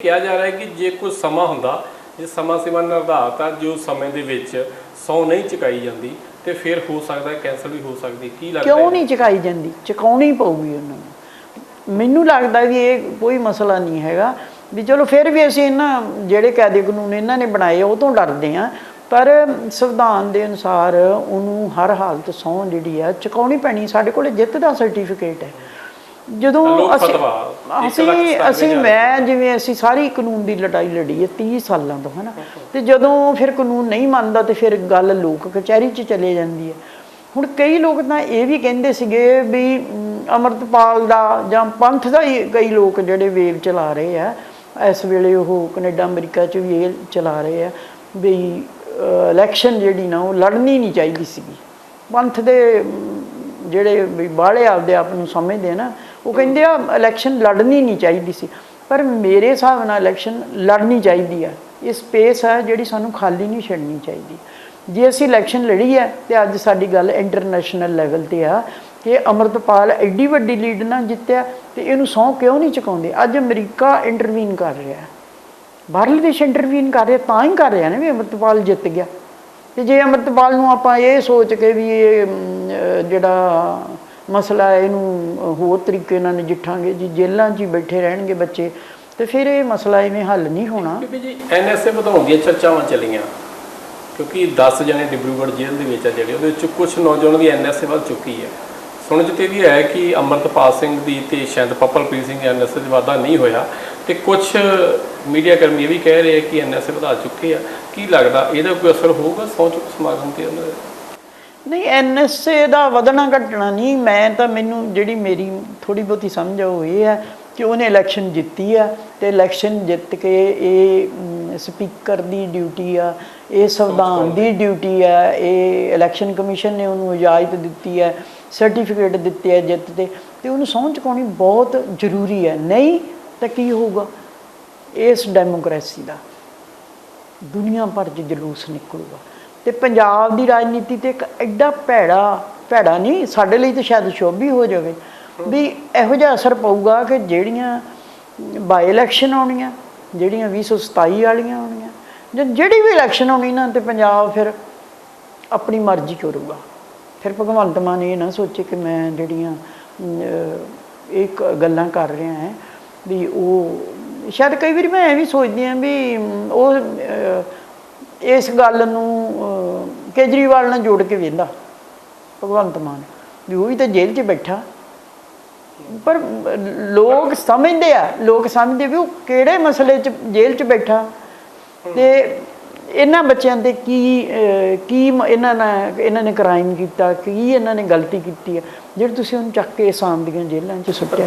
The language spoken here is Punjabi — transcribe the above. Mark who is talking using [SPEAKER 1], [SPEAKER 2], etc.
[SPEAKER 1] ਕਿਹਾ ਜਾ ਰਿਹਾ ਹੈ ਕਿ ਜੇ ਕੋਈ ਸਮਾਂ ਹੁੰਦਾ ਜੇ ਸਮਾਂ ਸੀਮਾ ਨਿਰਧਾਰਤ ਆ ਜੋ ਸਮੇਂ ਦੇ ਵਿੱਚ ਸੌ ਨਹੀਂ ਚੁਕਾਈ ਜਾਂਦੀ ਤੇ ਫਿਰ ਹੋ ਸਕਦਾ ਹੈ ਕੈਂਸਲ ਵੀ ਹੋ ਸਕਦੀ ਕੀ ਲੱਗਦਾ
[SPEAKER 2] ਕਿਉਂ? ਨਹੀਂ ਚੁਕਾਈ ਜਾਂਦੀ? ਚੁਕਾਉਣੀ ਪਊਗੀ ਉਹਨਾਂ ਨੂੰ। ਮੈਨੂੰ ਲੱਗਦਾ ਵੀ ਇਹ ਕੋਈ ਮਸਲਾ ਨਹੀਂ ਹੈਗਾ। ਵੀ ਚਲੋ ਫਿਰ ਵੀ ਅਸੀਂ ਇਹਨਾਂ ਜਿਹੜੇ ਕਾਇਦੇ ਕਾਨੂੰਨ ਇਹਨਾਂ ਨੇ ਬਣਾਏ ਉਹ ਤੋਂ ਡਰਦੇ ਆ ਪਰ ਸੰਵਿਧਾਨ ਦੇ ਅਨੁਸਾਰ ਉਹਨੂੰ ਹਰ ਹਾਲਤ ਸਹੁੰ ਜਿਹੜੀ ਆ ਚੁਕਾਉਣੀ ਪੈਣੀ। ਸਾਡੇ ਕੋਲੇ ਜਿੱਤ ਦਾ ਸਰਟੀਫਿਕੇਟ ਹੈ। ਜਦੋਂ ਅਸੀਂ ਅਸੀਂ ਅਸੀਂ। ਮੈਂ ਜਿਵੇਂ ਅਸੀਂ ਸਾਰੀ ਕਾਨੂੰਨ ਦੀ ਲੜਾਈ ਲੜੀ ਹੈ 30 ਸਾਲਾਂ ਤੋਂ ਹਨਾ? ਤੇ ਜਦੋਂ ਫਿਰ ਕਾਨੂੰਨ ਨਹੀਂ ਮੰਨਦਾ ਤੇ ਫਿਰ ਗੱਲ ਲੋਕ ਕਚਹਿਰੀ 'ਚ ਚਲੇ ਜਾਂਦੀ ਹੈ। ਹੁਣ ਕਈ ਲੋਕ ਤਾਂ ਇਹ ਵੀ ਕਹਿੰਦੇ ਸੀਗੇ ਵੀ ਅਮ, ਅੰਮ੍ਰਿਤਪਾਲ ਦਾ ਜਾਂ ਪੰਥ ਦਾ ਹੀ ਕਈ ਲੋਕ ਜਿਹੜੇ ਵੇਵ ਚਲਾ ਰਹੇ ਆ। ਇਸ ਵੇਲੇ ਉਹ ਕੈਨੇਡਾ ਅਮਰੀਕਾ 'ਚ ਵੀ ਇਹ ਚਲਾ ਰਹੇ ਆ ਵੀ ਇਲੈਕਸ਼ਨ ਜਿਹੜੀ ਨਾ ਉਹ ਲੜਨੀ ਨਹੀਂ ਚਾਹੀਦੀ ਸੀਗੀ। ਪੰਥ ਦੇ ਜਿਹੜੇ ਵੀ ਬਾਹਲੇ ਆਪਦੇ ਆਪ ਨੂੰ ਸਮਝਦੇ ਨਾ ਉਹ ਕਹਿੰਦੇ ਆ ਇਲੈਕਸ਼ਨ ਲੜਨੀ ਨਹੀਂ ਚਾਹੀਦੀ ਸੀ। ਪਰ ਮੇਰੇ ਹਿਸਾਬ ਨਾਲ ਇਲੈਕਸ਼ਨ ਲੜਨੀ ਚਾਹੀਦੀ ਆ। ਇਹ ਸਪੇਸ ਹੈ ਜਿਹੜੀ ਸਾਨੂੰ ਖਾਲੀ ਨਹੀਂ ਛੱਡਣੀ ਚਾਹੀਦੀ। ਜੇ ਅਸੀਂ ਇਲੈਕਸ਼ਨ ਲੜੀ ਹੈ ਤੇ ਅੱਜ ਸਾਡੀ ਗੱਲ ਇੰਟਰਨੈਸ਼ਨਲ ਲੈਵਲ ਤੇ ਆ ਕਿ ਅਮਰਤਪਾਲ ਐਡੀ ਵੱਡੀ ਲੀਡ ਨਾਲ ਜਿੱਤਿਆ ਤੇ ਇਹਨੂੰ ਸਹੁੰ ਕਿਉਂ ਨਹੀਂ ਚੁਕਾਉਂਦੇ? ਅੱਜ ਅਮਰੀਕਾ ਇੰਟਰਵੀਨ ਕਰ ਰਿਹਾ ਬਾਹਰਲੇ ਦੇਸ਼ ਇੰਟਰਵੀਨ ਕਰ ਰਿਹਾ, ਤਾਂ ਹੀ ਕਰ ਰਿਹਾ ਨੇ ਵੀ ਅਮਰਤਪਾਲ ਜਿੱਤ ਗਿਆ। ਤੇ ਜੇ ਅਮਰਤਪਾਲ ਨੂੰ ਆਪਾਂ ਇਹ ਸੋਚ ਕੇ ਵੀ ਇਹ ਜਿਹੜਾ ਮਸਲਾ ਇਹਨੂੰ ਹੋਰ ਤਰੀਕੇ ਨਾਲ ਨਜਿੱਠਾਂਗੇ, ਜੀ ਜੇਲ੍ਹਾਂ 'ਚ ਹੀ ਬੈਠੇ ਰਹਿਣਗੇ ਬੱਚੇ, ਤੇ ਫਿਰ ਇਹ ਮਸਲਾ ਇਵੇਂ ਹੱਲ ਨਹੀਂ ਹੋਣਾ।
[SPEAKER 1] ਕਿਉਂਕਿ ਜੀ ਐਨਐਸਏ ਵਧਾਉਣ ਦੀਆਂ ਚਰਚਾਵਾਂ ਚੱਲੀਆਂ, ਕਿਉਂਕਿ 10 ਜਣੇ ਡਿਬਰੂਗੜ੍ਹ ਜੇਲ੍ਹ ਦੇ ਵਿੱਚ ਆ ਜਿਹੜੇ, ਉਹਦੇ ਵਿੱਚ ਕੁਝ ਨੌਜਵਾਨਾਂ ਦੀ ਐਨਐਸਏ ਵੱਲ ਚੁੱਕੀ ਹੈ। ਸੁਣ ਚ ਤੇ ਵੀ ਹੈ ਕਿ ਅਮਰਤਪਾਲ ਸਿੰਘ ਦੀ ਤੇ ਸ਼ਾਇਦ ਪਪਲਪ੍ਰੀਤ ਸਿੰਘ ਐਨਐਸਏ ਦੇ ਵਾਧਾ ਨਹੀਂ ਹੋਇਆ, ਤੇ ਕੁਝ ਮੀਡੀਆ ਕਰਮੀ ਇਹ ਵੀ ਕਹਿ ਰਹੇ ਆ ਕਿ ਐਨਐਸਏ ਵਧਾ ਚੁੱਕੇ ਆ। ਕੀ ਲੱਗਦਾ, ਇਹਦਾ ਕੋਈ ਅਸਰ ਹੋਊਗਾ ਸਹੁੰ ਚੁੱਕ ਸਮਾਗਮ ਤੇ ਉਹਨਾਂ ਦਾ?
[SPEAKER 2] ਨਹੀਂ ਐਨਐਸਏ ਦਾ ਵਧਣਾ ਘਟਣਾ ਨਹੀਂ ਮੈਂ ਤਾਂ ਮੈਨੂੰ ਜਿਹੜੀ ਮੇਰੀ ਥੋੜੀ ਬਹੁਤੀ ਸਮਝ ਆ ਉਹ ਇਹ ਹੈ ਕਿ ਉਹਨੇ ਇਲੈਕਸ਼ਨ ਜਿੱਤੀ ਆ ਤੇ ਇਲੈਕਸ਼ਨ ਜਿੱਤ ਕੇ ਇਹ ਸਪੀਕਰ ਦੀ ਡਿਊਟੀ ਆ ਇਹ ਸੰਵਿਧਾਨ ਦੀ ਡਿਊਟੀ ਆ ਇਹ ਇਲੈਕਸ਼ਨ ਕਮਿਸ਼ਨ ਨੇ ਉਹਨੂੰ ਇਜਾਜ਼ਤ ਦਿੱਤੀ ਹੈ ਸਰਟੀਫਿਕੇਟ ਦਿੱਤੇ ਆ ਜਿੱਤ ਤੇ ਤੇ ਉਹਨੂੰ ਸਹੁੰ ਚੁਕਾਉਣੀ ਬਹੁਤ ਜ਼ਰੂਰੀ ਹੈ। ਨਹੀਂ ਤਾਂ ਕੀ ਹੋਊਗਾ? ਇਸ ਡੈਮੋਕ੍ਰੇਸੀ ਦਾ ਦੁਨੀਆ ਭਰ 'ਚ ਜਲੂਸ ਨਿਕਲੂਗਾ। ਤੇ ਪੰਜਾਬ ਦੀ ਰਾਜਨੀਤੀ ਤੇ ਇੱਕ ਐਡਾ ਭੈੜਾ ਭੈੜਾ ਨਹੀਂ ਸਾਡੇ ਲਈ ਤਾਂ ਸ਼ਾਇਦ ਸ਼ੋਭੀ ਹੋ ਜਾਵੇ ਵੀ ਇਹੋ ਜਿਹਾ ਅਸਰ ਪਊਗਾ ਕਿ ਜਿਹੜੀਆਂ ਬਾਈ ਇਲੈਕਸ਼ਨ ਆਉਣੀਆਂ ਜਿਹੜੀਆਂ 2027 ਵਾਲੀਆਂ ਆਉਣੀਆਂ ਜਾਂ ਜਿਹੜੀ ਵੀ ਇਲੈਕਸ਼ਨ ਆਉਣੀ ਨਾ ਤੇ ਪੰਜਾਬ ਫਿਰ ਆਪਣੀ ਮਰਜ਼ੀ ਕਰੂਗਾ ਫਿਰ ਭਗਵੰਤ ਮਾਨ ਇਹ ਨਾ ਸੋਚੇ ਕਿ ਮੈਂ ਜਿਹੜੀਆਂ ਅਮ, ਇਹ ਕ- ਗੱਲਾਂ ਕਰ ਰਿਹਾ ਹੈ ਵੀ ਉਹ ਸ਼ਾਇਦ ਕਈ ਵਾਰੀ ਮੈਂ ਇਹ ਵੀ ਸੋਚਦੀ ਹਾਂ ਵੀ ਉਹ ਇਸ ਗੱਲ ਨੂੰ ਕੇਜਰੀਵਾਲ ਨਾਲ ਜੋੜ ਕੇ ਵੇਂਦਾ ਭਗਵੰਤ ਮਾਨ ਵੀ ਉਹ ਵੀ ਤਾਂ ਜੇਲ੍ਹ 'ਚ ਬੈਠਾ। ਪਰ ਲੋਕ ਸਮਝਦੇ ਆ ਲੋਕ ਸਮਝਦੇ ਵੀ ਉਹ ਕਿਹੜੇ ਮਸਲੇ 'ਚ ਜੇਲ੍ਹ 'ਚ ਬੈਠਾ। ਤੇ ਇਹਨਾਂ ਬੱਚਿਆਂ ਤੇ ਕੀ ਅਹ, ਕੀ ਇਹਨਾਂ ਨੇ ਇਹਨਾਂ ਨੇ ਕ੍ਰਾਈਮ ਕੀਤਾ ਕੀ ਇਹਨਾਂ ਨੇ ਗਲਤੀ ਕੀਤੀ ਹੈ ਜਿਹੜੀ ਤੁਸੀਂ ਉਹਨੂੰ ਚੱਕ ਕੇ ਆਸਾਮ ਦੀਆਂ ਜੇਲ੍ਹਾਂ 'ਚ ਸੁੱਟਿਆ।